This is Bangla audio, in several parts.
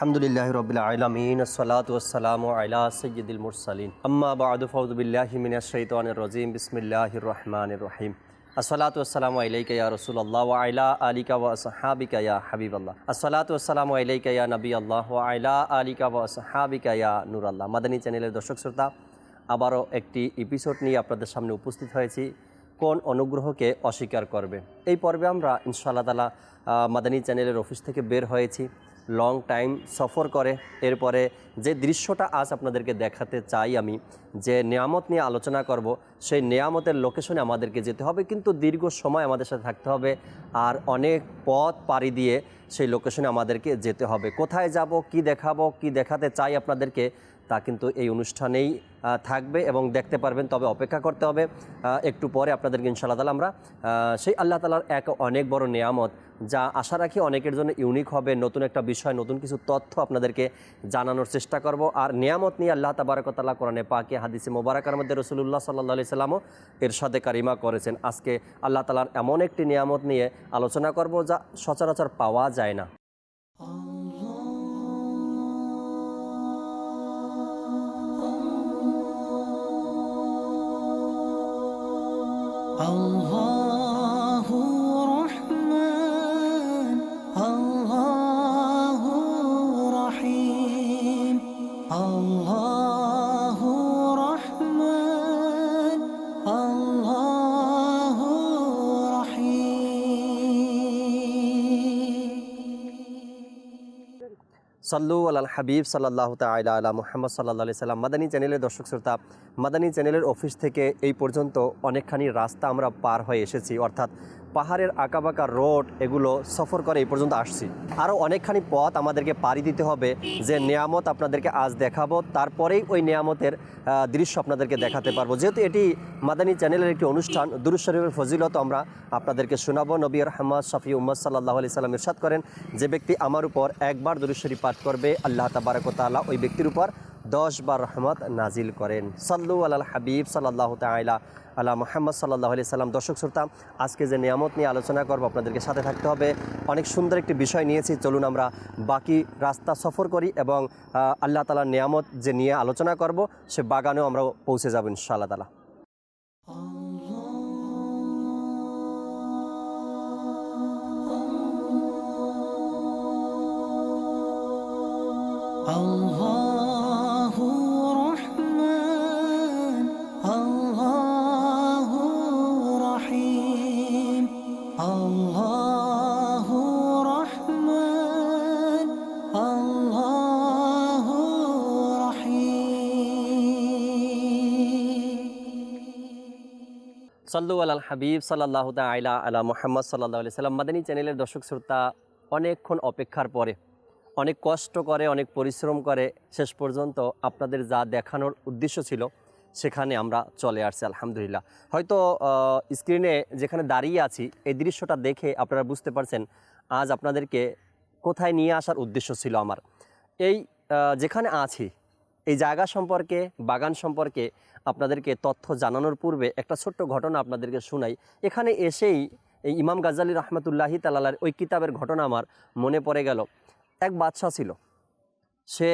আলহামদুলিল্লাহ রবিল আলমিন সালাতাম আলা সৈয়দুল মুরসালিন। আম্মা বাদু ফৌদুবিল্লাহ মিনাশ শৈতানির রাজিম। বিসমিল্লাহির রহমানির রহিম। আসসালাতু আসসালামু আলাইকা ইয়া রাসূলুল্লাহ ওয়া আলা আলিকা হাবিবাল্লাহ। আসসালাতু আসসালামু আলাইকা নবী আল্লাহ ওয়া আলা আলিকা ওয়া আসহাবিকা ইয়া মাদানী চ্যানেলের দর্শক শ্রোতা, আবারও একটি এপিসোড নিয়ে আপনাদের সামনে উপস্থিত হয়েছি। কোন অনুগ্রহকে অস্বীকার করবে? এই পর্বে আমরা ইনশাআল্লাহ তালা মাদানী চ্যানেলের অফিস থেকে বের হয়েছি। লং টাইম সফর করে। এরপরে যে দৃশ্যটা আজ আপনাদেরকে দেখাতে চাই আমি, যে নিয়ামত নিয়ে আলোচনা করব, সেই নিয়ামতের লোকেশনে আমাদেরকে যেতে হবে। কিন্তু দীর্ঘ সময় আমাদের সাথে থাকতে হবে আর অনেক পথ পাড়ি দিয়ে সেই লোকেশনে আমাদেরকে যেতে হবে। কোথায় যাব, কি দেখাবো, কি দেখাতে চাই আপনাদেরকে তা কিন্তু এই অনুষ্ঠানেই থাকবে এবং দেখতে পারবেন, তবে অপেক্ষা করতে হবে একটু পরে আপনাদেরকে ইনশাআল্লাহ তালা আমরা সেই আল্লাহ তালার এক অনেক বড় নিয়ামত, যা আশা রাখি অনেকের জন্য ইউনিক হবে, নতুন একটা বিষয়, নতুন কিছু তথ্য আপনাদেরকে জানানোর চেষ্টা করব। আর নিয়ামত নিয়ে আল্লাহ তাবারকতাল্লাহ কোরআনে পাকে হাদিসে মোবারকার মধ্যে রসুল্লাহ সাল্লাহ সাল্লামও এর সাথে কারিমা করেছেন। আজকে আল্লাহ তালার এমন একটি নিয়ামত নিয়ে আলোচনা করব, যা সচরাচর পাওয়া যায় না। الله رحمن الله رحيم الله সাল্লু আল হাবিব সাল্লাহ তাইলা আলা মোহাম্মদ সাল্লাহ সাল্লাম। মাদানী চ্যানেলের দর্শক শ্রোতা, মাদানী চ্যানেলের অফিস থেকে এই পর্যন্ত অনেকখানি রাস্তা আমরা পার হয়ে এসেছি। অর্থাৎ পাহাড়ের আঁকাবাঁকা রোড এগুলো সফর করে এই পর্যন্ত আসছি। আরও অনেকখানি পথ আমাদেরকে পাড়ি দিতে হবে যে নিয়ামত আপনাদেরকে আজ দেখাবো, তারপরেই ওই নিয়ামতের দৃশ্য আপনাদেরকে দেখাতে পারব। যেহেতু এটি মাদানী চ্যানেলের একটি অনুষ্ঠান দুরুজ শরীফের ফজিলত আমরা আপনাদেরকে শোনাবো। নবী রহমদ শফি উম্মদ সাল্লাহ আলি সাল্লাম ইরশাদ করেন, যে ব্যক্তি আমার উপর একবার দুরুজ শরীফ পাঠ করবে, আল্লাহ তাবারকতাল্লাহ ওই ব্যক্তির উপর দশ বার রহমত নাজিল করেন। সাল্লু আল হাবিব সাল্লাহ তাইলা আল্লাহ মোহাম্মদ সাল্লাহ আলি সাল্লাম। দর্শক শ্রোতা, আজকে যে নিয়ামত নিয়ে আলোচনা করব আপনাদেরকে সাথে থাকতে হবে। অনেক সুন্দর একটি বিষয় নিয়েছি, চলুন আমরা বাকি রাস্তা সফর করি এবং আল্লাহ তালার নিয়ামত যে নিয়ে আলোচনা করব, সে বাগানেও আমরা পৌঁছে যাব ইনশাআল্লাহ তালা Allah সাল্লু আল হাবিব সাল্লাহ আইলা আলা মোহাম্মদ সাল্লাহ সাল্লাম। মাদানী চ্যানেলের দর্শক শ্রোতা, অনেকক্ষণ অপেক্ষার পরে, অনেক কষ্ট করে, অনেক পরিশ্রম করে শেষ পর্যন্ত আপনাদের যা দেখানোর উদ্দেশ্য ছিল, সেখানে আমরা চলে আসছি, আলহামদুলিল্লাহ। হয়তো স্ক্রিনে যেখানে দাঁড়িয়ে আছি, এই দৃশ্যটা দেখে আপনারা বুঝতে পারছেন, আজ আপনাদেরকে কোথায় নিয়ে আসার উদ্দেশ্য ছিল আমার। এই যেখানে আছি, এই জায়গা সম্পর্কে, বাগান সম্পর্কে আপনাদেরকে তথ্য জানানোর পূর্বে একটা ছোট্ট ঘটনা আপনাদেরকে শোনাই। এখানে এসেই এই ইমাম গাজ্জালি রহমতুল্লাহি তালালার ওই কিতাবের ঘটনা আমার মনে পড়ে গেল। এক বাদশা ছিল। সে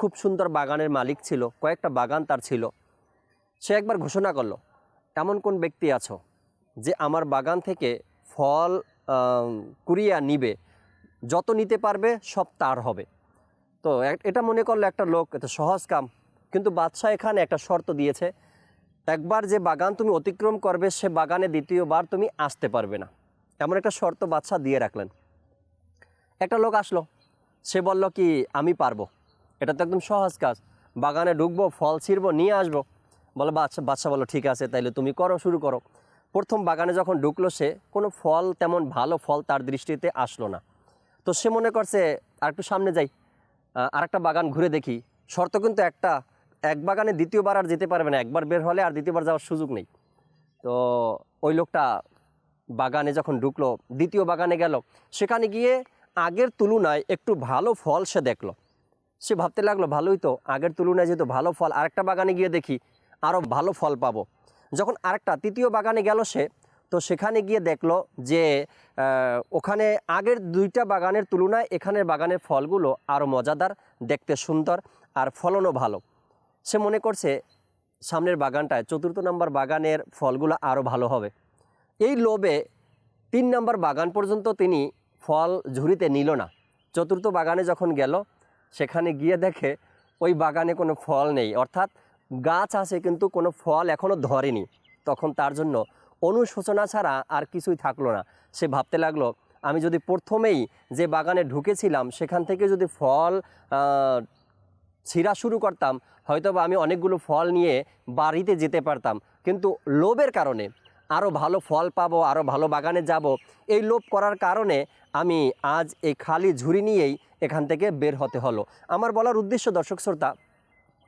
খুব সুন্দর বাগানের মালিক ছিল, কয়েকটা বাগান তার ছিল। সে একবার ঘোষণা করল, এমন কোন ব্যক্তি আছো যে আমার বাগান থেকে ফল কুড়িয়া নিবে, যত নিতে পারবে সব তার হবে? তো এটা মনে করল একটা লোক এটা সহজ কাম। কিন্তু বাদশাহ এখানে একটা শর্ত দিয়েছে, একবার যে বাগান তুমি অতিক্রম করবে, সে বাগানে দ্বিতীয়বার তুমি আসতে পারবে না। এমন একটা শর্ত বাদশাহ দিয়ে রাখলেন। একটা লোক আসলো, সে বলল কি, আমি পারব। এটা তো একদম সহজ কাজ। বাগানে ঢুকবো, ফল ছিঁড়বো, নিয়ে আসব। বলে বাচ্চা বাচ্চা বলো ঠিক আছে, তাইলে তুমি করো, শুরু করো। প্রথম বাগানে যখন ঢুকলো সে, কোনো ফল, তেমন ভালো ফল তার দৃষ্টিতে আসলো না। তো সে মনে করছে, আর একটু সামনে যাই আর একটা বাগান ঘুরে দেখি। শর্ত কিন্তু একটা এক বাগানে দ্বিতীয়বার আর যেতে পারবে না, একবার বের হলে আর দ্বিতীয়বার যাওয়ার সুযোগ নেই। তো ওই লোকটা বাগানে যখন ঢুকলো, দ্বিতীয় বাগানে গেল, সেখানে গিয়ে আগের তুলনায় একটু ভালো ফল সে দেখল। সে ভাবতে লাগল, ভালোই তো, আগের তুলনায় যেহেতু ভালো ফল, আরেকটা বাগানে গিয়ে দেখি আরও ভালো ফল পাবো। যখন আরেকটা তৃতীয় বাগানে গেল সে, তো সেখানে গিয়ে দেখল যে ওখানে আগের দুইটা বাগানের তুলনায় এখানের বাগানের ফলগুলো আরও মজাদার, দেখতে সুন্দর আর ফলনও ভালো। সে মনে করছে সামনের বাগানটায় চতুর্থ নাম্বার বাগানের ফলগুলো আরও ভালো হবে। এই লোভে তিন নম্বর বাগান পর্যন্ত তিনি ফল ঝুড়িতে নিল না। চতুর্থ বাগানে যখন গেল, সেখানে গিয়ে দেখে ওই বাগানে কোনো ফল নেই। অর্থাৎ গাছ আছে কিন্তু কোনো ফল এখনও ধরেনি। তখন তার জন্য অনুশোচনা ছাড়া আর কিছুই থাকল না। সে ভাবতে লাগল, আমি যদি প্রথমেই যে বাগানে ঢুকেছিলাম, সেখান থেকে যদি ফল ছিঁড়া শুরু করতাম হয়তো বা আমি অনেকগুলো ফল নিয়ে বাড়িতে যেতে পারতাম। কিন্তু লোভের কারণে আরও ভালো ফল পাবো আরও ভালো বাগানে যাব, এই লোভ করার কারণে আমি আজ এই খালি ঝুড়ি নিয়েই এখান থেকে বের হতে হলো। আমার বলার উদ্দেশ্য দর্শক শ্রোতা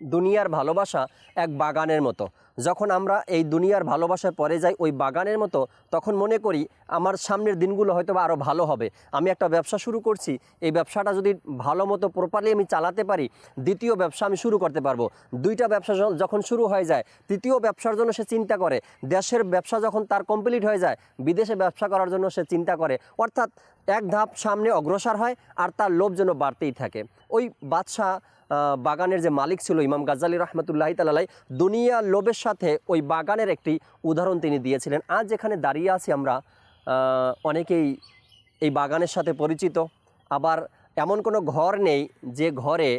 দুনিয়ার ভালোবাসা এক বাগানের মতো। যখন আমরা এই দুনিয়ার ভালোবাসায় পরে যাই ওই বাগানের মতো, তখন মনে করি আমার সামনের দিনগুলো হয়তো আরও ভালো হবে। আমি একটা ব্যবসা শুরু করছি, এই ব্যবসাটা যদি ভালো মতো প্রপারলি আমি চালাতে পারি, দ্বিতীয় ব্যবসা আমি শুরু করতে পারব। দুইটা ব্যবসা যখন শুরু হয়ে যায়, তৃতীয় ব্যবসার জন্য সে চিন্তা করে। দেশের ব্যবসা যখন তার কমপ্লিট হয়ে যায়, বিদেশে ব্যবসা করার জন্য সে চিন্তা করে। অর্থাৎ এক ধাপ সামনে অগ্রসর হয় আর তার লোভ যেন বাড়তেই থাকে। ওই বাদশাহ বাগানের যে মালিক ছিল ইমাম গাজ্জালি রহমতুল্লাহি তালাই দুনিয়া লোভের সাথে ওই বাগানের একটি উদাহরণ তিনি দিয়েছিলেন। আজ যেখানে দাঁড়িয়ে আছি আমরা অনেকেই এই বাগানের সাথে পরিচিত। আবার এমন কোনো ঘর নেই যে ঘরে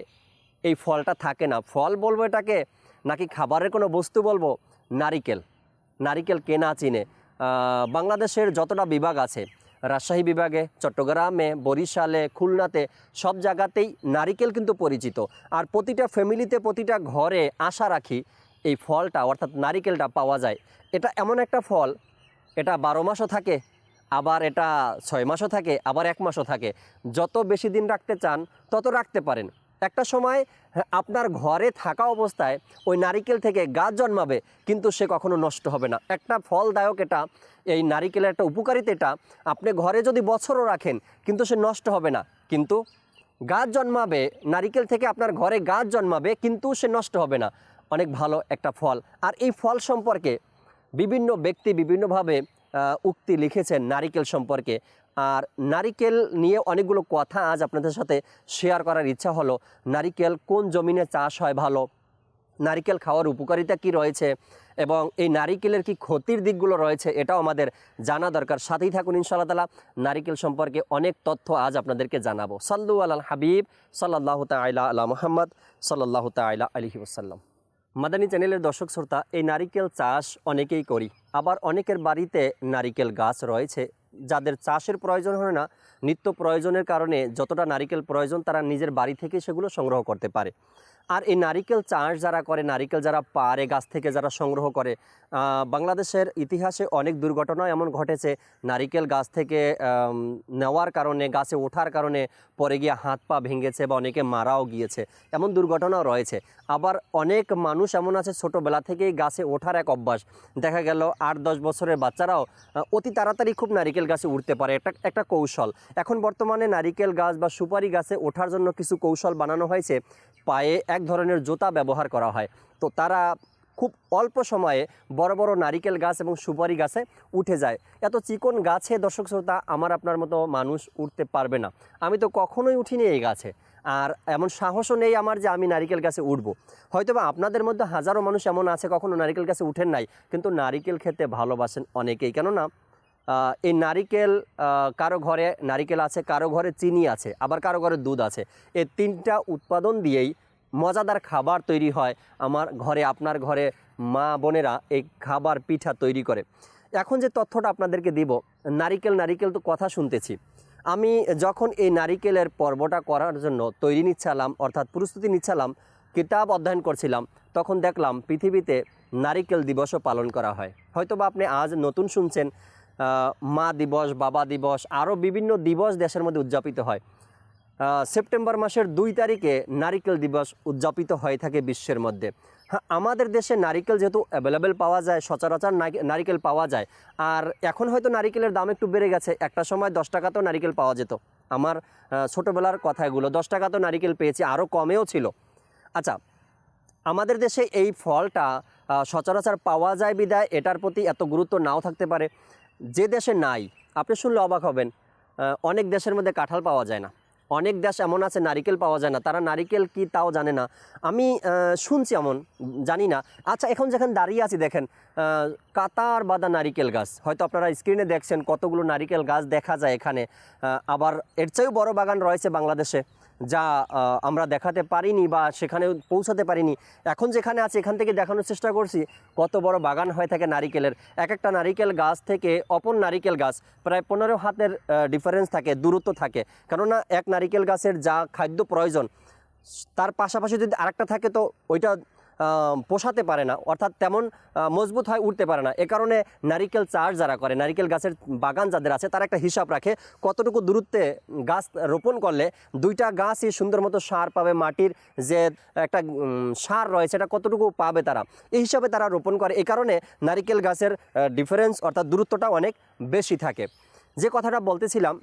এই ফলটা থাকে না। ফল বলব এটাকে, নাকি খাবারের কোনো বস্তু বলব? নারিকেল। নারিকেল কেনা চিনে। বাংলাদেশের যতটা বিভাগ আছে রাজশাহী বিভাগে, চট্টগ্রামে, বরিশালে, খুলনাতে সব জায়গাতেই নারিকেল কিন্তু পরিচিত। আর প্রতিটা ফ্যামিলিতে প্রতিটা ঘরে আশা রাখি এই ফলটা, অর্থাৎ নারিকেলটা পাওয়া যায়। এটা এমন একটা ফল, এটা বারো মাসও থাকে, আবার এটা ছয় মাসও থাকে, আবার এক মাসও থাকে। যত বেশি দিন রাখতে চান, তত রাখতে পারেন। একটা সময় হ্যাঁ, আপনার ঘরে থাকা অবস্থায় ওই নারিকেল থেকে গাছ জন্মাবে কিন্তু সে কখনো নষ্ট হবে না। একটা ফলদায়ক এটা এই নারিকেলের একটা উপকারিতা এটা আপনি ঘরে যদি বছরও রাখেন কিন্তু সে নষ্ট হবে না। কিন্তু গাছ জন্মাবে নারিকেল থেকে আপনার ঘরে গাছ জন্মাবে কিন্তু সে নষ্ট হবে না। অনেক ভালো একটা ফল। আর এই ফল সম্পর্কে বিভিন্ন ব্যক্তি বিভিন্নভাবে উক্তি লিখেছেন নারিকেল সম্পর্কে। আর নারিকেল নিয়ে অনেকগুলো কথা আজ আপনাদের সাথে শেয়ার করার ইচ্ছা হলো, নারিকেল কোন জমিনে চাষ হয় ভালো? নারিকেল খাওয়ার উপকারিতা কি রয়েছে? এবং এই নারিকেলের কি ক্ষতির দিকগুলো রয়েছে এটাও আমাদের জানা দরকার। সাথেই থাকুন ইনশাআল্লাহ তালা নারিকেল সম্পর্কে অনেক তথ্য আজ আপনাদেরকে জানাব। সাল্লু আল হাবিব সাল্লাহ তাইলা আলা মোহাম্মদ সাল্লাহ তাইলা আলহি ওসাল্লাম মাদানী চ্যানেলের দর্শক শ্রোতা, এই নারিকেল চাষ অনেকেই করি। আবার অনেকের বাড়িতে নারিকেল গাছ রয়েছে, যাদের চাষের প্রয়োজন হয় না, নিত্য প্রয়োজনের কারণে যতটা নারিকেল প্রয়োজন তারা নিজের বাড়ি থেকে সেগুলো সংগ্রহ করতে পারে। আর এই নারিকেল চাষ যারা করে, নারিকেল যারা পারে, গাছ থেকে যারা সংগ্রহ করে বাংলাদেশের ইতিহাসে অনেক দুর্ঘটনা এমন ঘটেছে। নারিকেল গাছ থেকে নেওয়ার কারণে, গাছে ওঠার কারণে পরে গিয়ে হাত পা ভেঙেছে বা অনেকে মারাও গিয়েছে, এমন দুর্ঘটনাও রয়েছে। আবার অনেক মানুষ এমন আছে ছোটোবেলা থেকেই গাছে ওঠার এক অভ্যাস। দেখা গেল আট, দশ বছরের বাচ্চারাও অতি তাড়াতাড়ি খুব নারিকেল গাছে উঠতে পারে। একটা একটা কৌশল। এখন বর্তমানে নারিকেল গাছ বা সুপারি গাছে ওঠার জন্য কিছু কৌশল বানানো হয়েছে। পায়ে এক ধরনের জুতা ব্যবহার করা হয়। তো তারা খুব অল্প সময়ে বড় বড় নারিকেল গাছ এবং সুপারি গাছে উঠে যায়। এত চিকন গাছে দর্শক শ্রোতা, আমার আপনার মতো মানুষ উঠতে পারবে না। আমি তো কখনোই উঠিনি এই গাছে। আর এমন সাহসও নেই আমার যে আমি নারিকেল গাছে উঠবো। হয়তো বা আপনাদের মধ্যে হাজারো মানুষ এমন আছে, কখনো নারিকেল গাছে উঠেন নাই, কিন্তু নারিকেল খেতে ভালোবাসেন অনেকেই। কেননা এই নারিকেল কারও ঘরে নারিকেল আছে, কারও ঘরে চিনি আছে, আবার কারও ঘরে দুধ আছে। এই তিনটা উৎপাদন দিয়েই মজাদার খাবার তৈরি হয় আমার ঘরে, আপনার ঘরে মা বোনেরা এই খাবার পিঠা তৈরি করে। এখন যে তথ্যটা আপনাদেরকে দিব, নারিকেল নারিকেল তো কথা শুনতেছি। আমি যখন এই নারিকেলের পর্বটা করার জন্য তৈরি নিচ্ছিলাম, অর্থাৎ প্রস্তুতি নিচ্ছিলাম, কিতাব অধ্যয়ন করছিলাম, তখন দেখলাম পৃথিবীতে নারিকেল দিবসও পালন করা হয়। হয়তোবা আপনি আজ নতুন শুনছেন মা দিবস, বাবা দিবস আরও বিভিন্ন দিবস দেশের মধ্যে উদযাপিত হয়। সেপ্টেম্বর মাসের দুই তারিখে নারিকেল দিবস উদযাপিত হয়ে থাকে বিশ্বের মধ্যে। হ্যাঁ আমাদের দেশে নারিকেল যেহেতু অ্যাভেলেবেল পাওয়া যায়, সচরাচর নারি- নারিকেল পাওয়া যায়। আর এখন হয়তো নারিকেলের দাম একটু বেড়ে গেছে। একটা সময় দশ টাকাতেও নারিকেল পাওয়া যেত। আমার ছোটোবেলার কথা এগুলো দশ টাকাতেও নারিকেল পেয়েছি আরও কমেও ছিল। আচ্ছা আমাদের দেশে এই ফলটা সচরাচর পাওয়া যায় বিদায় এটার প্রতি এত গুরুত্ব নাও থাকতে পারে। যে দেশে নাই, আপনি শুনলে অবাক হবেন অনেক দেশের মধ্যে কাঁঠাল পাওয়া যায় না। অনেক দেশ এমন আছে, নারিকেল পাওয়া যায় না। তারা নারিকেল কি তাও জানে না। আমি শুনছি এমন, জানি না। আচ্ছা এখন যেখানে দাঁড়িয়ে আছি, দেখেন কাতার বাঁধা নারিকেল গাছ। হয়তো আপনারা স্ক্রিনে দেখছেন কতগুলো নারিকেল গাছ দেখা যায় এখানে। আবার এর চেয়েও বড় বাগান রয়েছে বাংলাদেশে। যা আমরা দেখাতে পারিনি বা সেখানে পৌঁছাতে পারিনি। এখন যেখানে আছে, এখান থেকে দেখানোর চেষ্টা করছি। কত বড় বাগান হয়ে থাকে নারিকেলের। এক একটা নারিকেল গাছ থেকে অপর নারিকেল গাছ, প্রায় পনেরো হাতের ডিফারেন্স থাকে, দূরত্ব থাকে। কেননা এক নারিকেল গাছের যা খাদ্য প্রয়োজন, তার পাশাপাশি যদি আরেকটা থাকে, তো ওইটা পোষাতে পারে না, অর্থাৎ তেমন মজবুত হয় উঠতে পারে না। এ কারণে নারিকেল চাষ যারা করে, নারিকেল গাছের বাগান যাদের আছে, তারা একটা হিসাব রাখে, কতটুকু দূরত্বে গাছ রোপণ করলে দুইটা গাছই সুন্দর মতো সার পাবে, মাটির যে একটা সার রয়েছে এটা কতটুকু পাবে তারা? এই হিসাবে তারা রোপণ করে। এই কারণে নারিকেল গাছের ডিফারেন্স অর্থাৎ দূরত্বটা অনেক বেশি থাকে। যে কথাটা বলতেছিলাম,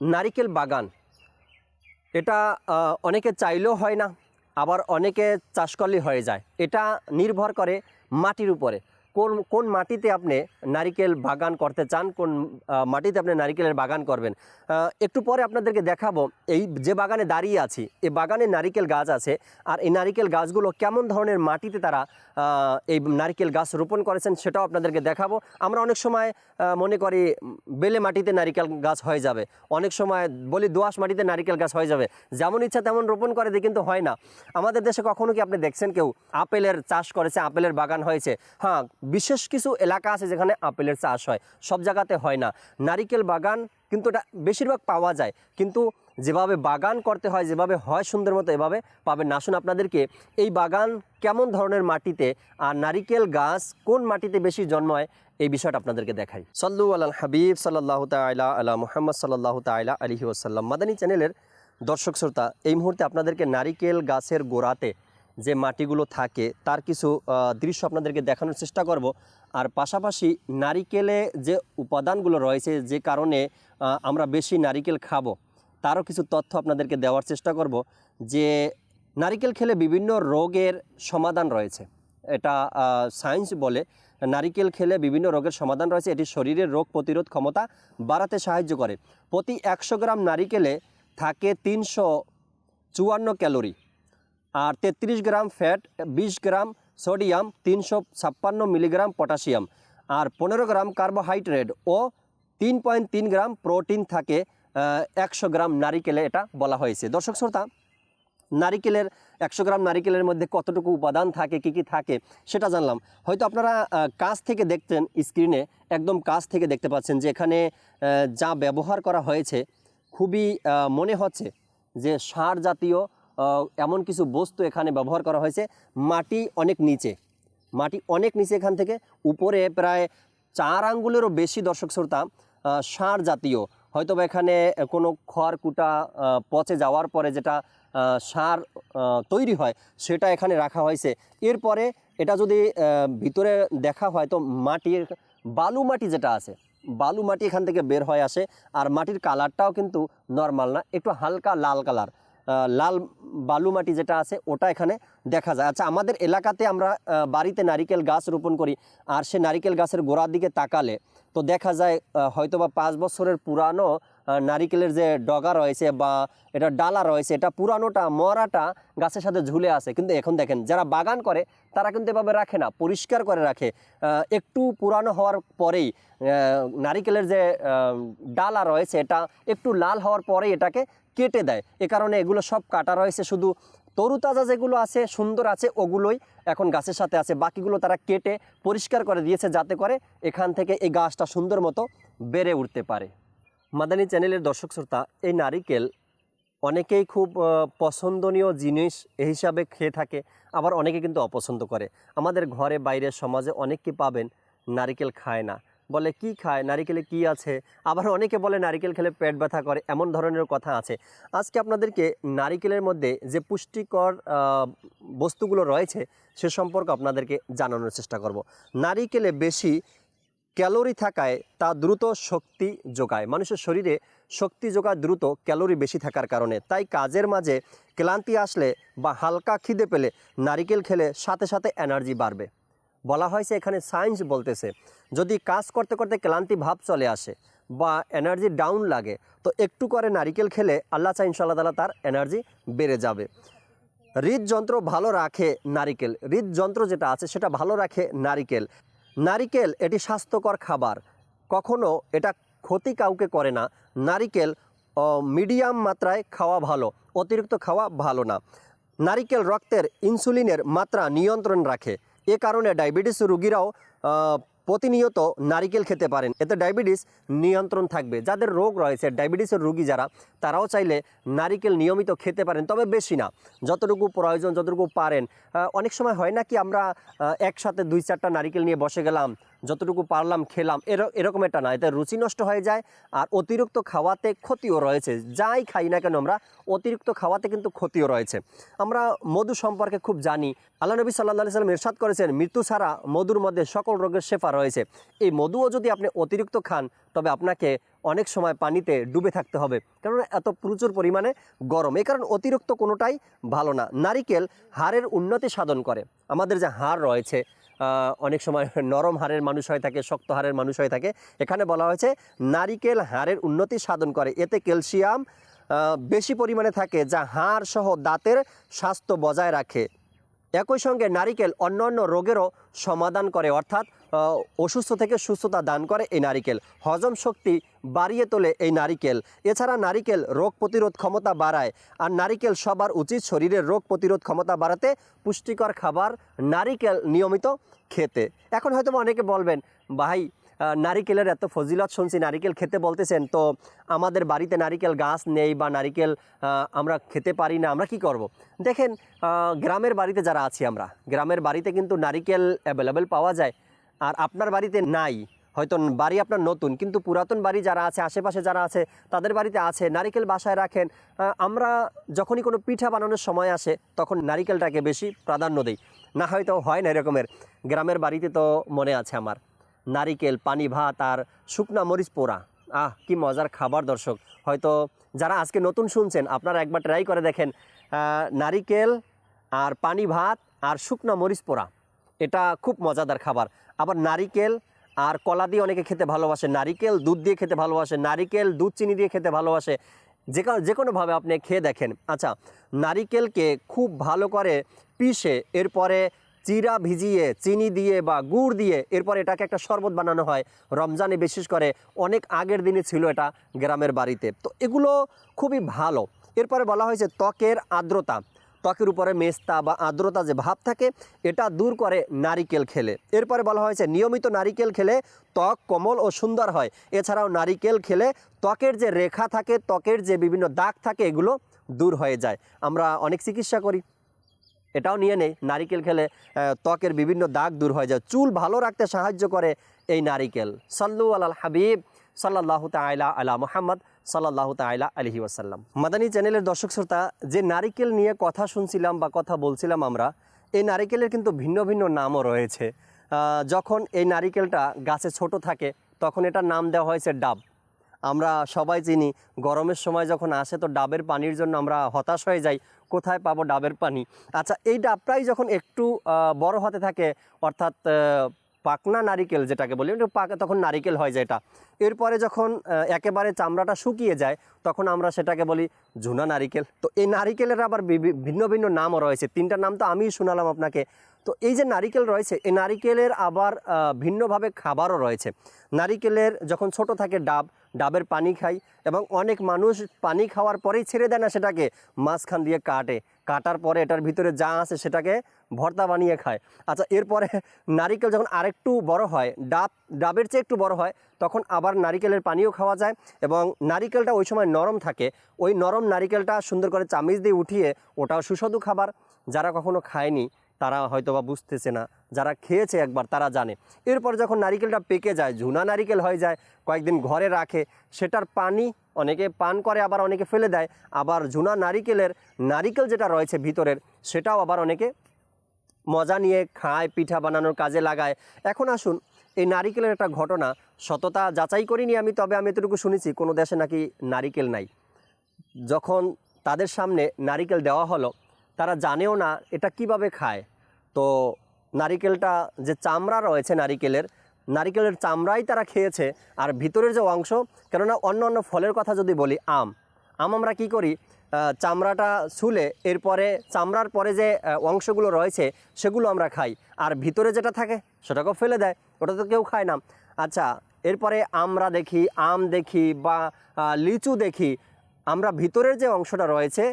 নারিকেল বাগান, এটা অনেকে চাইলেও হয় না। আবার অনেকে চাষ করলে হয়ে যায়। এটা নির্ভর করে মাটির উপরে। কোন কোন মাটিতে আপনি নারিকেল বাগান করতে চান? কোন মাটিতে আপনি নারিকেলের বাগান করবেন? একটু পরে আপনাদেরকে দেখাবো এই যে বাগানে দাঁড়িয়ে আছি এই বাগানে নারিকেল গাছ আছে, আর এই নারিকেল গাছগুলো কেমন ধরনের মাটিতে তারা এই নারিকেল গাছ রোপণ করেছেন সেটাও আপনাদেরকে দেখাবো। আমরা অনেক সময় মনে করি বেলে মাটিতে নারিকেল গাছ হয়ে যাবে। অনেক সময় বলি দোআঁশ মাটিতে নারিকেল গাছ হয়ে যাবে। যেমন ইচ্ছা তেমন রোপণ করে দিয়ে কিন্তু হয় না। আমাদের দেশে কখনো কি আপনি দেখছেন কেউ আপেলের চাষ করেছে, আপেলের বাগান হয়েছে? হ্যাঁ বিশেষ কিছু এলাকা আছে যেখানে আপেলের চাষ হয়, সব জায়গাতে হয় না। নারিকেল বাগান কিন্তু এটা বেশিরভাগ পাওয়া যায়, কিন্তু যেভাবে বাগান করতে হয়, যেভাবে হয় সুন্দর মতো, এভাবে পাবেন না। আসুন আপনাদেরকে এই বাগান কেমন ধরনের মাটিতে আর নারিকেল গাছ কোন মাটিতে বেশি জন্মায় এই বিষয়টা আপনাদেরকে দেখাই। সল্লু আল হাবিব সাল্লাহ তাইলা আলা মুহাম্মদ সাল্লাহ তাইলা আলহি ওসাল্লাম মাদানী চ্যানেলের দর্শক শ্রোতা এই মুহূর্তে আপনাদেরকে নারিকেল গাছের গোড়াতে যে মাটিগুলো থাকে, তার কিছু দৃশ্য আপনাদেরকে দেখানোর চেষ্টা করব। আর পাশাপাশি নারিকেলে যে উপাদানগুলো রয়েছে, যে কারণে আমরা বেশি নারিকেল খাব, তারও কিছু তথ্য আপনাদেরকে দেওয়ার চেষ্টা করব যে নারিকেল খেলে বিভিন্ন রোগের সমাধান রয়েছে। এটা সায়েন্স বলে, নারিকেল খেলে বিভিন্ন রোগের সমাধান রয়েছে। এটি শরীরের রোগ প্রতিরোধ ক্ষমতা বাড়াতে সাহায্য করে। প্রতি একশো গ্রাম নারিকেলে থাকে তিনশো চুয়ান্ন ক্যালোরি। আর তেত্রিশ গ্রাম ফ্যাট, বিশ গ্রাম সোডিয়াম, তিনশো ছাপ্পান্ন মিলিগ্রাম পটাশিয়াম। আর পনেরো গ্রাম কার্বোহাইড্রেট ও তিন পয়েন্ট তিন গ্রাম প্রোটিন থাকে একশো গ্রাম নারিকেলে এটা বলা হয়েছে। দর্শক শ্রোতা, নারিকেলের, একশো গ্রাম নারিকেলের মধ্যে কতটুকু উপাদান থাকে, কি কি থাকে, সেটা জানলাম। হয়তো আপনারা কাছ থেকে দেখতেন স্ক্রিনে, একদম কাছ থেকে দেখতে পাচ্ছেন যে এখানে যা ব্যবহার করা হয়েছে, খুবই মনে হচ্ছে যে সার জাতীয় এমন কিছু বস্তু এখানে ব্যবহার করা হয়েছে। মাটি অনেক নিচে। মাটি অনেক নিচে এখান থেকে। উপরে প্রায় চার আঙ্গুলেরও বেশি দর্শক শ্রোতা সার জাতীয়। হয়তো বা এখানে কোনো খড় কুটা পচে যাওয়ার পরে যেটা সার তৈরি হয়, সেটা এখানে রাখা হয়েছে। এরপরে এটা যদি ভিতরে দেখা হয় তো মাটির বালু মাটি যেটা আছে, বালু মাটি এখান থেকে বের হয়ে আসে। আর মাটির কালারটাও কিন্তু নর্মাল না, একটু হালকা লাল কালার। লাল বালু মাটি যেটা আছে, ওটা এখানে দেখা যায়। আচ্ছা আমাদের এলাকাতে আমরা বাড়িতে নারিকেল গাছ রোপণ করি, আর সে নারিকেল গাছের গোড়ার দিকে তাকালে তো দেখা যায় হয়তোবা পাঁচ বছরের পুরানো নারিকেলের যে ডগা রয়েছে বা এটা ডালা রয়েছে, এটা পুরানোটা, মরাটা গাছের সাথে ঝুলে আছে। কিন্তু এখন দেখেন, যারা বাগান করে, তারা কিন্তু এভাবে রাখে না, পরিষ্কার করে রাখে। একটু পুরানো হওয়ার পরেই নারিকেলের যে ডালা রয়েছে, এটা একটু লাল হওয়ার পরেই এটাকে কেটে দেয়। এ কারণে এগুলো সব কাটা রয়েছে, শুধু তরুতাজা যেগুলো আছে, সুন্দর আছে, ওগুলোই এখন গাছের সাথে আছে। বাকিগুলো তারা কেটে পরিষ্কার করে দিয়েছে, যাতে করে এখান থেকে এই গাছটা সুন্দর মতো বেড়ে উঠতে পারে। মাদানী চ্যানেলের দর্শক শ্রোতা, এই নারিকেল অনেকেই খুব পছন্দনীয় জিনিস এই হিসাবে খেয়ে থাকে, আবার অনেকে কিন্তু অপছন্দ করে। আমাদের ঘরে, বাইরে, সমাজে অনেককে পাবেন নারিকেল খায় না। বলে, কি খায়? নারিকেলে কি আছে? আবার অনেকে বলে, নারিকেল খেলে পেট ব্যথা করে। এমন ধরনের কথা আছে। আজকে আপনাদেরকে নারিকেলের মধ্যে যে পুষ্টিকর বস্তুগুলো রয়েছে, সে সম্পর্কে আপনাদেরকে জানানোর চেষ্টা করব। নারিকেলে বেশি ক্যালোরি থাকায় তা দ্রুত শক্তি যোগায়। মানুষের শরীরে শক্তি যোগায় দ্রুত ক্যালোরি বেশি থাকার কারণে। তাই কাজের মাঝে ক্লান্তি আসলে বা হালকা খিদে পেলে নারিকেল খেলে সাথে সাথে এনার্জি বাড়বে। বলা হয়েছে, এখানে সায়েন্স বলতেছে, যদি কাজ করতে করতে ক্লান্তি ভাব চলে আসে বা এনার্জি ডাউন লাগে, তো একটু করে নারিকেল খেলে আল্লাহ চা ইনশাল্লাহ তালা তার এনার্জি বেড়ে যাবে। হৃদযন্ত্র ভালো রাখে নারিকেল। হৃদযন্ত্র যেটা আছে সেটা ভালো রাখে নারিকেল। নারিকেল এটি স্বাস্থ্যকর খাবার। কখনো এটা ক্ষতি কাউকে করে না। নারিকেল মিডিয়াম মাত্রায় খাওয়া ভালো, অতিরিক্ত খাওয়া ভালো না। নারিকেল রক্তের ইনসুলিনের মাত্রা নিয়ন্ত্রণ রাখে। এ কারণে ডায়াবেটিস রোগীরাও প্রতিনিয়ত নারিকেল খেতে পারেন। এতে ডায়াবেটিস নিয়ন্ত্রণ থাকবে। যাদের রোগ রয়েছে, ডায়াবেটিসের রোগী যারা, তারাও চাইলে নারিকেল নিয়মিত খেতে পারেন, তবে বেশি না। যতটুকু প্রয়োজন, যতটুকু পারেন। অনেক সময় হয় না কি আমরা একসাথে দুই চারটা নারিকেল নিয়ে বসে গেলাম যতটুকু পারলাম খেলাম। এর- এরকম একটা না, এতে রুচি নষ্ট হয়ে যায় আর অতিরিক্ত খাওয়াতে ক্ষতিও রয়েছে। যাই খাই না কেন আমরা, অতিরিক্ত খাওয়াতে কিন্তু ক্ষতিও রয়েছে। আমরা মধু সম্পর্কে খুব জানি। আল্লাহ নবী সাল্লাহ সাল্লাম ইরশাদ করেছেন, মৃত্যু ছাড়া মধুর মধ্যে সকল রোগের শেফা রয়েছে। এই মধুও যদি আপনি অতিরিক্ত খান, তবে আপনাকে অনেক সময় পানিতে ডুবে থাকতে হবে। কারণ এত প্রচুর পরিমাণে গরম। এই কারণ অতিরিক্ত কোনোটাই ভালো না। নারিকেল হাড়ের উন্নতি সাধন করে। আমাদের যে হাড় রয়েছে অনেক সময় নরম হাড়ের মানুষ হয়ে থাকে, শক্ত হাড়ের মানুষ হয়ে থাকে। এখানে বলা হয়েছে, নারিকেল হাড়ের উন্নতি সাধন করে। এতে ক্যালসিয়াম বেশি পরিমাণে থাকে, যা হাড় সহ দাঁতের স্বাস্থ্য বজায় রাখে। একই সঙ্গে নারিকেল অন্য অন্য রোগেরও সমাধান করে, অর্থাৎ অসুস্থ থেকে সুস্থতা দান করে এই নারিকেল। হজম শক্তি বাড়িয়ে তোলে এই নারিকেল। এছাড়া নারিকেল রোগ প্রতিরোধ ক্ষমতা বাড়ায়। আর নারিকেল সবার উচিত শরীরের রোগ প্রতিরোধ ক্ষমতা বাড়াতে পুষ্টিকর খাবার নারিকেল নিয়মিত খেতে। এখন হয়তো অনেকে বলবেন, ভাই নারিকেলের এত ফজিলত শুনছি, নারিকেল খেতে বলতেছেন, তো আমাদের বাড়িতে নারিকেল গাছ নেই বা নারিকেল আমরা খেতে পারি না, আমরা কি করব। দেখেন গ্রামের বাড়িতে যারা আছি আমরা, গ্রামের বাড়িতে কিন্তু নারিকেল অ্যাভেলেবেল পাওয়া যায়, আর আপনার বাড়িতে নাই, হয়তো বাড়ি আপনার নতুন, কিন্তু পুরাতন বাড়ি যারা আছে, আশেপাশে যারা আছে, তাদের বাড়িতে আছে, নারিকেল বাসায় রাখেন আমরা যখনই কোনো পিঠা বানানোর সময় আসে, তখন নারিকেলটাকে বেশি প্রাধান্য দিই, না হয়তো হয় না এরকমের, গ্রামের বাড়িতে তো মনে আছে আমার নারিকেল, পানি, ভাত আর শুকনা মরিচ পোড়া। আহ, কি মজার খাবার দর্শক। হয়তো যারা আজকে নতুন শুনছেন, আপনারা একবার ট্রাই করে দেখেন নারিকেল আর পানি, ভাত আর শুকনা মরিচ পোড়া। এটা খুব মজাদার খাবার। আবার নারিকেল আর কলা দিয়ে অনেকে খেতে ভালোবাসে। নারিকেল দুধ দিয়ে খেতে ভালোবাসে, নারিকেল দুধ চিনি দিয়ে খেতে ভালোবাসে। যে যে কোনোভাবে আপনি খেয়ে দেখেন। আচ্ছা নারিকেলকে খুব ভালো করে পিষে, এরপরে চিরা ভিজিয়ে, চিনি দিয়ে বা গুড় দিয়ে এরপর এটাকে একটা শরবত বানানো হয়। রমজানে বিশেষ করে অনেক আগের দিনে ছিল এটা গ্রামের বাড়িতে। তো এগুলো খুবই ভালো। এরপরে বলা হয়েছে ত্বকের আর্দ্রতা। ত্বকের উপরে মেস্তা বা আর্দ্রতা যে ভাব থাকে, এটা দূর করে নারিকেল খেলে। এরপরে বলা হয়েছে নিয়মিত নারিকেল খেলে ত্বক কোমল ও সুন্দর হয়। এছাড়াও নারিকেল খেলে ত্বকের যে রেখা থাকে, ত্বকের যে বিভিন্ন দাগ থাকে, এগুলো দূর হয়ে যায়। আমরা অনেক চিকিৎসা করি। এটাও নিয়ে নেই। নারিকেল খেলে ত্বকের বিভিন্ন দাগ দূর হয়ে যায়। চুল ভালো রাখতে সাহায্য করে এই নারিকেল। সাল্লু আল হাবিব সাল্লাহ তাইলা আলা মোহাম্মদ সাল্লাহ তাইলা আলহি ওয়াসাল্লাম। মাদানী চ্যানেলের দর্শক শ্রোতা, যে নারিকেল নিয়ে কথা শুনছিলাম বা কথা বলছিলাম আমরা, এই নারিকেলের কিন্তু ভিন্ন ভিন্ন নামও রয়েছে। যখন এই নারিকেলটা গাছে ছোট থাকে, তখন এটার নাম দেওয়া হয়েছে ডাব। আমরা সবাই চিনি, গরমের সময় যখন আসে তো ডাবের পানির জন্য আমরা হতাশ হয়ে যাই। কোথায় পাবো ডাবের পানি? আচ্ছা এই ডাবটাই যখন একটু বড় হতে থাকে, অর্থাৎ পাকনা নারিকেল যেটাকে বলি পাকা, তখন নারিকেল হয় যেটা। এরপরে যখন একেবারে চামড়াটা শুকিয়ে যায়, তখন আমরা সেটাকে বলি ঝুনা নারিকেল। তো এই নারিকেলের আবার ভিন্ন ভিন্ন নামও রয়েছে। তিনটা নাম তো আমিই শোনালাম আপনাকে। তো এই যে নারিকেল রয়েছে, এই নারিকেলের আবার ভিন্নভাবে খাবারও রয়েছে। নারিকেলের যখন ছোট থাকে ডাব ডাবের পানি খাই এবং অনেক মানুষ পানি খাওয়ার পরেই ছেড়ে দেয় না সেটাকে। মাঝখান দিয়ে কাটে। কাটার পরে এটার ভিতরে যা আছে সেটাকে ভর্তা বানিয়ে খায়। আচ্ছা এরপরে নারিকেল যখন আরেকটু বড় হয়, ডাব, ডাবের চেয়ে একটু বড় হয়, তখন আবার নারিকেলের পানিও খাওয়া যায় এবং নারিকেলটা ওই সময় নরম থাকে। ওই নরম নারিকেলটা সুন্দর করে চামিচ দিয়ে উঠিয়ে ওটাও সুস্বাদু খাবার। যারা কখনো খায়নি তারা হয়তো বা বুঝতেছে না। যারা খেয়েছে একবার, তারা জানে। এরপর যখন নারিকেলটা পেকে যায়, ঝুনা নারিকেল হয়ে যায়, কয়েকদিন ঘরে রাখে, সেটার পানি অনেকে পান করে, আবার অনেকে ফেলে দেয়। আবার ঝুনা নারিকেলের নারিকেল যেটা রয়েছে ভিতরের, সেটাও আবার অনেকে মজা নিয়ে খায়, পিঠা বানানোর কাজে লাগায়। এখন আসুন, এই নারিকেলের একটা ঘটনা। সততা যাচাই করিনি আমি, তবে আমি এতটুকু শুনেছি, কোনো দেশে নাকি নারিকেল নাই। যখন তাদের সামনে নারিকেল দেওয়া হলো, তারা জানেও না এটা কীভাবে খায়। তো নারিকেলটা যে চামড়া রয়েছে নারিকেলের নারিকেলের চামড়াই তারা খেয়েছে। আর ভিতরের যে অংশ, কেননা অন্য অন্য ফলের কথা যদি বলি, আম। আম আমরা কি করি? চামড়াটা শুলে এরপরে, চামড়ার পরে যে অংশগুলো রয়েছে, সেগুলো আমরা খাই। আর ভিতরে যেটা থাকে, সেটাকেও ফেলে দেয়। ওটা তো কেউ খায় না। আচ্ছা এরপরে আমরা দেখি, আম দেখি বা লিচু দেখি, আমরা ভিতরের যে অংশটা রয়েছে,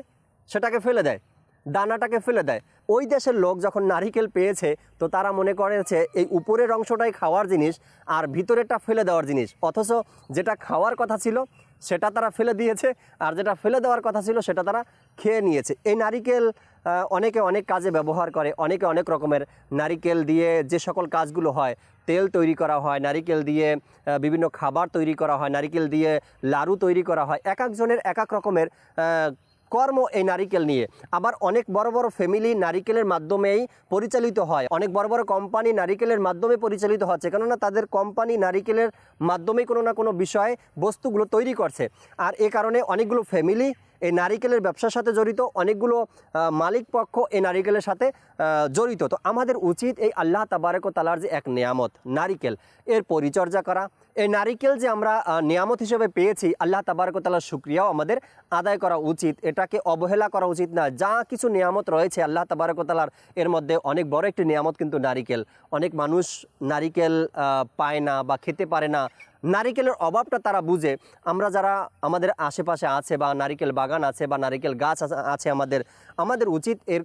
সেটাকে ফেলে দেয়। দানাটাকে ফেলে দেয়। ওই দেশের লোক যখন নারিকেল পেয়েছে, তো তারা মনে করেছে এই উপরের অংশটাই খাওয়ার জিনিস আর ভিতরেরটা ফেলে দেওয়ার জিনিস। অথচ যেটা খাওয়ার কথা ছিল, সেটা তারা ফেলে দিয়েছে আর যেটা ফেলে দেওয়ার কথা ছিল, সেটা তারা খেয়ে নিয়েছে। এই নারিকেল অনেকে অনেক কাজে ব্যবহার করে, অনেকে অনেক রকমের। নারিকেল দিয়ে যে সকল কাজগুলো হয়, তেল তৈরি করা হয়, নারিকেল দিয়ে বিভিন্ন খাবার তৈরি করা হয়, নারিকেল দিয়ে লাড়ু তৈরি করা হয়, এক একজনের এক এক রকমের কর্ম এই নারিকেল নিয়ে। আবার অনেক বড় বড় ফ্যামিলি নারিকেলের মাধ্যমেই পরিচালিত হয়। অনেক বড় বড় কোম্পানি নারিকেলের মাধ্যমে পরিচালিত হচ্ছে, কেননা তাদের কোম্পানি নারিকেলের মাধ্যমেই কোনো না কোনো বিষয়ে, বস্তুগুলো তৈরি করছে। আর এ কারণে অনেকগুলো ফ্যামিলি এই নারিকেলের ব্যবসার সাথে জড়িত, অনেকগুলো মালিক পক্ষ এই নারিকেলের সাথে জড়িত। তো আমাদের উচিত এই আল্লাহ তাবারক তালার যে এক নিয়ামত, নারিকেল। এর পরিচর্যা করা এই নারিকেল যে আমরা নিয়ামত হিসেবে পেয়েছি, আল্লাহ তাবারক ও তালার শুক্রিয়াও আমাদের আদায় করা উচিত। এটাকে অবহেলা করা উচিত না। যা কিছু নিয়ামত রয়েছে, আল্লাহ তাবারক ও তালার এর মধ্যে অনেক বড় একটি নিয়ামত কিন্তু নারিকেল। অনেক মানুষ নারিকেল পায় না বা খেতে পারে না। নারিকেলের অভাবটা তারা বুঝে। আমরা যারা আমাদের আশেপাশে আছে বা নারিকেল বাগান আছে বা নারিকেল গাছ আছে আমাদের আমাদের উচিত এর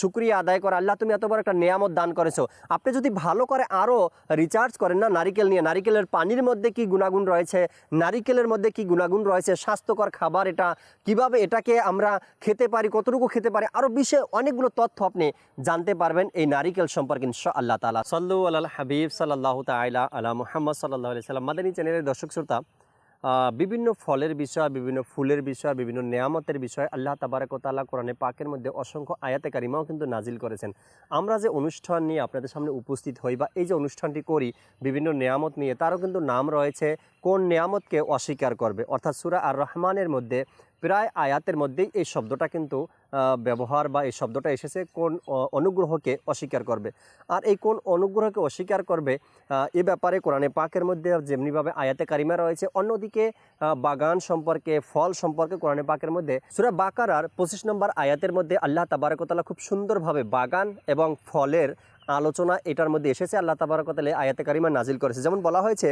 শুক্রিয়া আদায় করা। আল্লাহ, তুমি এত বড় একটা নিয়ামত দান করেছ। আপনি যদি ভালো করে আরও রিচার্জ করেন না নারিকেল নিয়ে, নারিকেলের পানির মধ্যে কি গুণাগুণ রয়েছে? নারিকেলের মধ্যে কি গুণাগুণ রয়েছে? স্বাস্থ্যকর খাবার এটা কীভাবে এটাকে আমরা খেতে পারি, কতটুকু খেতে পারি? আরও বিশেষ অনেকগুলো তথ্য আপনি জানতে পারবেন এই নারিকেল সম্পর্কে ইনশা আল্লাহ তালা সাল্লু আল্লাহ হাবিব সাল্লাহ তাইলা আলা মুহাম্মদ সাল্লাহ সাল্লাম। মাদানী চ্যানেলের দর্শক শ্রোতা বিভিন্ন ফলের বিষয়, বিভিন্ন ফুলের বিষয়, বিভিন্ন নেয়ামতের বিষয় আল্লাহ তাবারকতাল্লাহ কোরআনে পাকের মধ্যে অসংখ্য আয়াতে কারিমাও কিন্তু নাজিল করেছেন। আমরা যে অনুষ্ঠান নিয়ে আপনাদের সামনে উপস্থিত হই বা এই যে অনুষ্ঠানটি করি, বিভিন্ন নেয়ামত নিয়ে, তারও কিন্তু নাম রয়েছে, কোন নিয়ামতকে অস্বীকার করবে? অর্থাৎ সুরা আর রহমানের মধ্যে প্রায় আয়াতের মধ্যেই এই শব্দটা কিন্তু ব্যবহার বা এই শব্দটা এসেছে কোন অনুগ্রহকে অস্বীকার করবে। আর এই কোন অনুগ্রহকে অস্বীকার করবে এ ব্যাপারে কোরআনে পাকের মধ্যে যেমনিভাবে আয়াতে কারিমা রয়েছে, অন্যদিকে বাগান সম্পর্কে, ফল সম্পর্কে কোরআনে পাকের মধ্যে সুরা বাকারার পঁচিশ নম্বর আয়াতের মধ্যে আল্লাহ তাবারকতালা খুব সুন্দরভাবে বাগান এবং ফলের আলোচনা এটার মধ্যে এসেছে, আল্লাহ তাবারকতালে আয়াতে কারিমা নাজিল করেছে। যেমন বলা হয়েছে,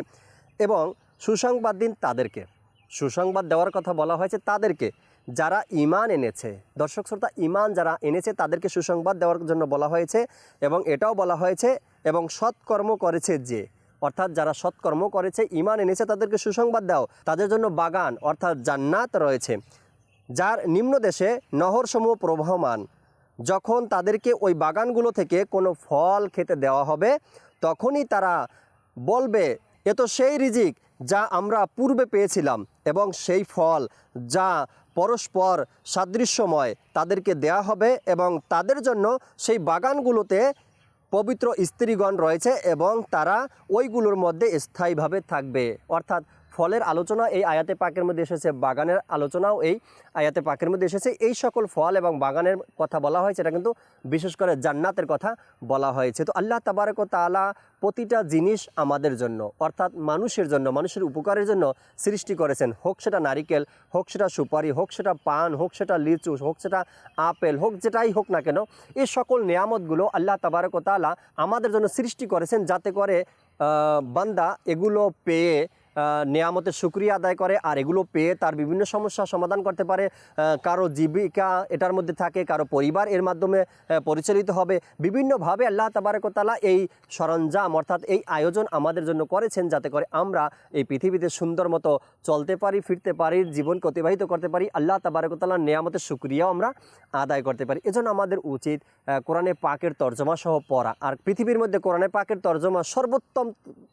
এবং সুসংবাদ দিন তাদেরকে। সুসংবাদ দেওয়ার কথা বলা হয়েছে তাদেরকে, যারা ইমান এনেছে। দর্শক শ্রোতা ইমান যারা এনেছে, তাদেরকে সুসংবাদ দেওয়ার জন্য বলা হয়েছে এবং এটাও বলা হয়েছে এবং সৎকর্ম করেছে যে, অর্থাৎ যারা সৎকর্ম করেছে ইমান এনেছে, তাদেরকে সুসংবাদ দাও। তাদের জন্য বাগান, অর্থাৎ জান্নাত রয়েছে। যার নিম্ন দেশে নহরসমূহ প্রবাহমান। যখন তাদেরকে ওই বাগানগুলো থেকে কোনো ফল খেতে দেওয়া হবে, তখনই তারা বলবে, এ তো সেই রিজিক যা আমরা পূর্বে পেয়েছিলাম এবং সেই ফল যা পরস্পর সাদৃশ্যময় তাদেরকে দেয়া হবে এবং তাদের জন্য সেই বাগানগুলোতে পবিত্র স্ত্রীগণ রয়েছে এবং তারা ওইগুলোর মধ্যে স্থায়ীভাবে থাকবে। অর্থাৎ ফলের আলোচনা এই আয়াতে পাকের মধ্যে এসেছে, বাগানের আলোচনাও এই আয়াতে পাকের মধ্যে এসেছে। এই সকল ফল এবং বাগানের কথা বলা হয়েছে, এটা কিন্তু বিশেষ করে জান্নাতের কথা বলা হয়েছে। তো আল্লাহ তাবারক ও তাআলা প্রতিটা জিনিস আমাদের জন্য, অর্থাৎ মানুষের জন্য, মানুষের উপকারের জন্য সৃষ্টি করেছেন। হোক সেটা নারিকেল, হোক সেটা সুপারি, হোক সেটা পান, হোক সেটা লিচু, হোক সেটা আপেল, হোক যেটাই হোক না কেন এই সকল নিয়ামতগুলো আল্লাহ তাবারক ও তাআলা আমাদের জন্য সৃষ্টি করেছেন যাতে করে বান্দা এগুলো পেয়ে নেয়ামতের সুক্রিয়া আদায় করে আর এগুলো পেয়ে তার বিভিন্ন সমস্যার সমাধান করতে পারে। কারও জীবিকা এটার মধ্যে থাকে, কারও পরিবার এর মাধ্যমে পরিচালিত হবে। বিভিন্নভাবে আল্লাহ তাবারকতালা এই সরঞ্জাম অর্থাৎ এই আয়োজন আমাদের জন্য করেছেন যাতে করে আমরা এই পৃথিবীতে সুন্দর মতো চলতে পারি, ফিরতে পারি, জীবনকে অতিবাহিত করতে পারি। আল্লাহ তাবারকতালার নেয়ামতের সুক্রিয়াও আমরা আদায় করতে পারি। এজন্য আমাদের উচিত কোরআনে পাকের তর্জমা সহ পড়া। আর পৃথিবীর মধ্যে কোরআনে পাকের তর্জমা সর্বোত্তম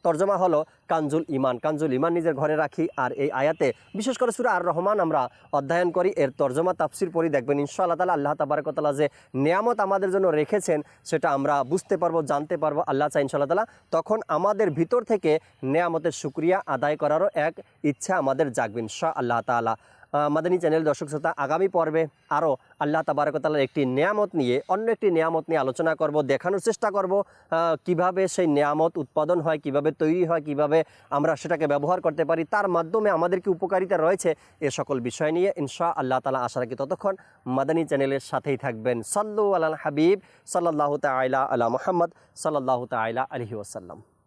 তর্জমা হলো কানজুল ইমান কানজুল ইমান নিজের ঘরে রাখি আর এই আয়াতে বিশেষ করে সুরা আর রহমান আমরা অধ্যয়ন করি। এর তর্জমা, তাফসির পরি দেখবেন ইনশাআল্লাহ তালা আল্লাহ তাবারকতালা যে নিয়ামত আমাদের জন্য রেখেছেন, সেটা আমরা বুঝতে পারব, জানতে পারব, আল্লাহ চাই ইনশাআল্লাহ তালা তখন আমাদের ভিতর থেকে নিয়ামতের সুক্রিয়া আদায় করারও এক ইচ্ছা আমাদের জাগবেন শাহ আল্লাহ তালা মাদানী চ্যানেল দর্শক শ্রোতা, আগামী পর্বে আরও আল্লাহ তাবারকতালার একটি নেয়ামত নিয়ে, অন্য একটি নিয়ামত নিয়ে আলোচনা করব, দেখানোর চেষ্টা করব কীভাবে সেই নিয়ামত উৎপাদন হয়, কীভাবে তৈরি হয়, কীভাবে আমরা সেটাকে ব্যবহার করতে পারি, তার মাধ্যমে আমাদের কি উপকারিতা রয়েছে, এ সকল বিষয় নিয়ে ইনশা আল্লাহ তালা আশা রাখি ততক্ষণ মাদানী চ্যানেলের সাথেই থাকবেন। সাল্লু আল হাবিব সাল্লাহ তাইলা আলা মোহাম্মদ সাল্লাহ তাইলা আলহি ওসাল্লাম